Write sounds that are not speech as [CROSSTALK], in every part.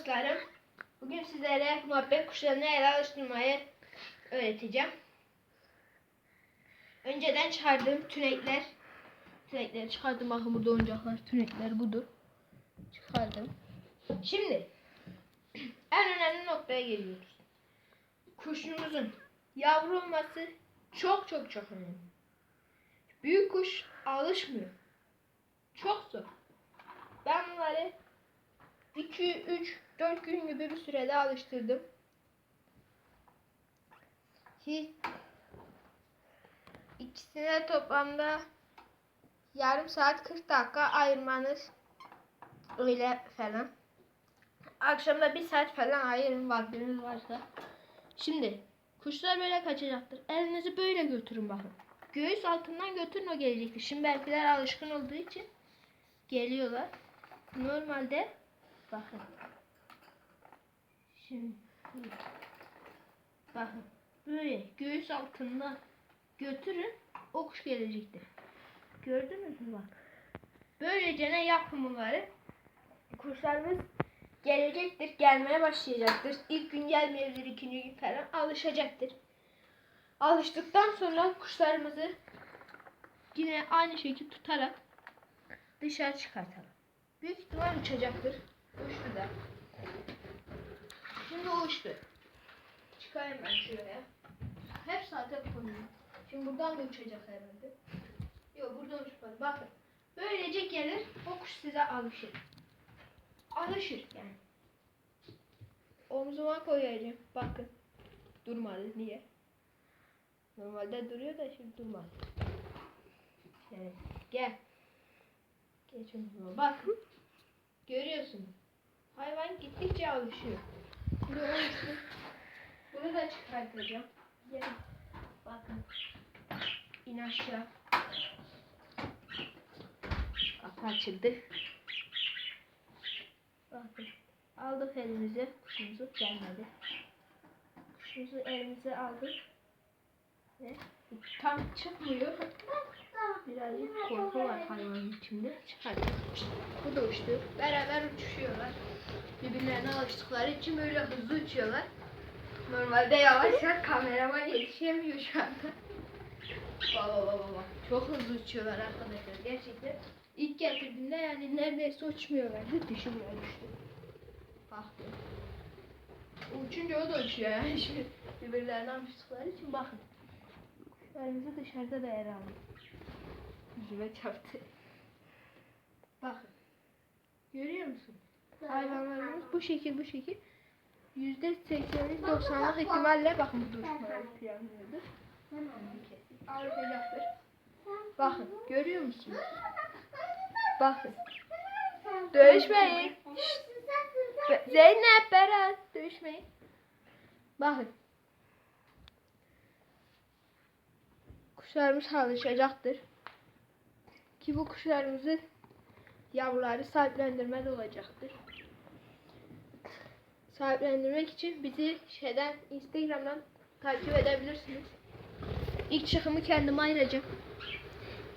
dostlarım. Bugün sizlere muhabbet kuşlarını ele alıştırmayı öğreteceğim. Önceden çıkardığım tünekler. Tünekleri çıkardım. Bakın burada oyuncaklar. Tünekler budur. Çıkardım. Şimdi [CLEARS THROAT] en önemli noktaya geliyoruz. Kuşumuzun yavru olması çok çok çok önemli. Büyük kuş alışmıyor. Çok zor. Ben bunları 2, 3, 4 gün gibi bir sürede alıştırdım. Hiç ikisine toplamda yarım saat 40 dakika ayırmanız öyle falan. Akşamda bir saat falan ayırın vaktiniz varsa. Şimdi kuşlar böyle kaçacaktır. Elinizi böyle götürün bakın. Göğüs altından götürün o gelecektir. Şimdi belkiler alışkın olduğu için geliyorlar. Normalde bakın. Şimdi bakın böyle göğüs altından götürün o kuş gelecektir. Gördünüz mü bak. Böylece ne yapın bunları? Kuşlarımız gelecektir, gelmeye başlayacaktır. İlk gün gelmeyebilir, ikinci gün falan alışacaktır. Alıştıktan sonra kuşlarımızı yine aynı şekilde tutarak dışarı çıkartalım. Büyük ihtimal uçacaktır. Uçtu da. Şimdi uçtu. Çıkayım ben şuraya. Hep zaten konuyu. Şimdi buradan da uçacak herhalde. Yok buradan uçmadı. Bakın. Böylece gelir. O kuş size alışır. Alışır yani. Omzuma koyacağım. Bakın. Durmadı. Niye? Normalde duruyor da şimdi durmadı. Yani gel. Geç omzuma. Bakın. Hayvan gittikçe alışıyor. Bunu da çıkartacağım. Gel. Bakın. İn aşağı. Kapı açıldı. Bakın. Aldık elimize. Kuşumuzu gelmedi. Kuşumuzu elimize aldık. Ve tam çıkmıyor. Birazcık korku var hayvanın içinde. Çıkardık. Bu da uçtu. Beraber uçuşuyorlar. Birbirlerine alıştıkları için böyle hızlı uçuyorlar. Normalde yavaş ya kameraman yetişemiyor şu anda. Baba baba baba. Çok hızlı uçuyorlar arkadaşlar gerçekten. İlk getirdiğimde yani neredeyse uçmuyorlardı. Dişi buraya düştü. Bak. Uçunca o da uçuyor yani. [LAUGHS] Şimdi birbirlerine alıştıkları için bakın. Kuşlarımızı dışarıda da yer aldık. Yüzüme çarptı. Bakın. Görüyor musun? Hayvanlarımız bu şekil bu şekil. Yüzde seksenin doksanlık ihtimalle bakın bu. Ağrıyacaktır. Bakın görüyor musunuz? Bakın. Dövüşmeyin. Zeynep Berat dövüşmeyin. Bakın. Kuşlarımız alışacaktır. Ki bu kuşlarımızı yavruları sahiplendirme de olacaktır. Sahiplendirmek için bizi şeyden Instagram'dan takip edebilirsiniz. İlk çıkımı kendime ayıracağım.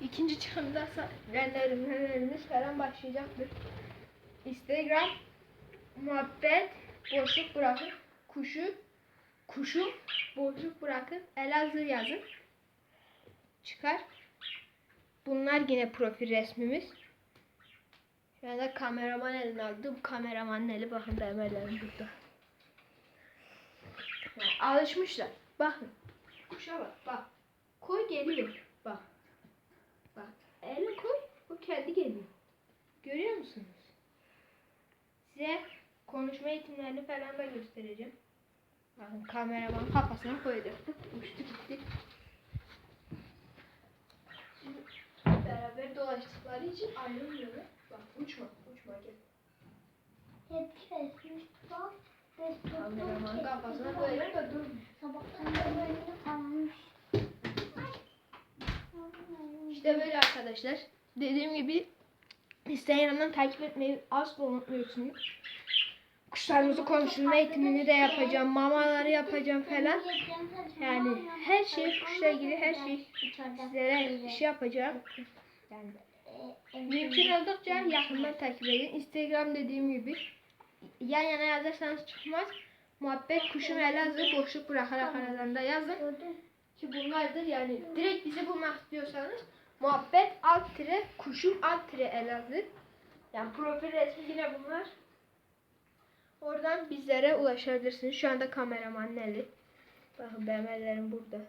İkinci çıkımda renlerimlerimiz falan başlayacaktır. Instagram muhabbet boşluk bırakın. Kuşu kuşu boşluk bırakın. Elazığ yazın. Çıkar. Bunlar yine profil resmimiz. Şu anda kameraman elini aldı. Bu kameramanın eli bakın demirlerim burada. Yani alışmışlar. Bakın. Kuşa bak. Bak. Koy geliyor. Bak. Bak. Elini koy. O kendi geliyor. Görüyor musunuz? Size konuşma eğitimlerini falan da göstereceğim. Bakın kameraman kafasına koyacaktı. [LAUGHS] Uçtu gitti. Şimdi beraber dolaştıkları için ayrılmıyorlar. Bak uçma, uçma gel. Kameraman kafasına koyuyor da dur. Sabahtan da böyle kalmış. İşte böyle arkadaşlar. Dediğim gibi Instagram'dan takip etmeyi asla unutmuyorsunuz. Kuşlarımızı konuşturma eğitimini de yapacağım. Mamaları yapacağım falan. Yani her şey kuşla ilgili her şey sizlere şey yapacağım. Yani mümkün oldukça yakından takip edin. Instagram dediğim gibi yan yana yazarsanız çıkmaz. Muhabbet kuşum Elazığ boşluk bırakarak aralarında yazın. Ki bunlardır yani direkt bizi bulmak istiyorsanız muhabbet alt tire kuşum alt tire Elazığ. Yani profil resmi yine bunlar. Oradan bizlere ulaşabilirsiniz. Şu anda kameraman Nelly. Bakın benim ellerim burada.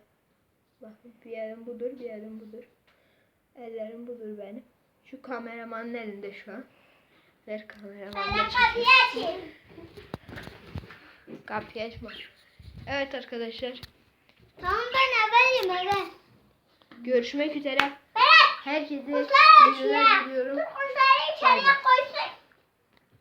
Bakın bir elim budur, bir elim budur. Ellerim budur benim. Şu kameramanın elinde şu an. Ver kameraman. Bana kapıyı açayım. Kapıyı açma. Evet arkadaşlar. Tamam ben haberim eve. Görüşmek üzere. Herkese açıyor. diliyorum. Kuşları içeriye koysun.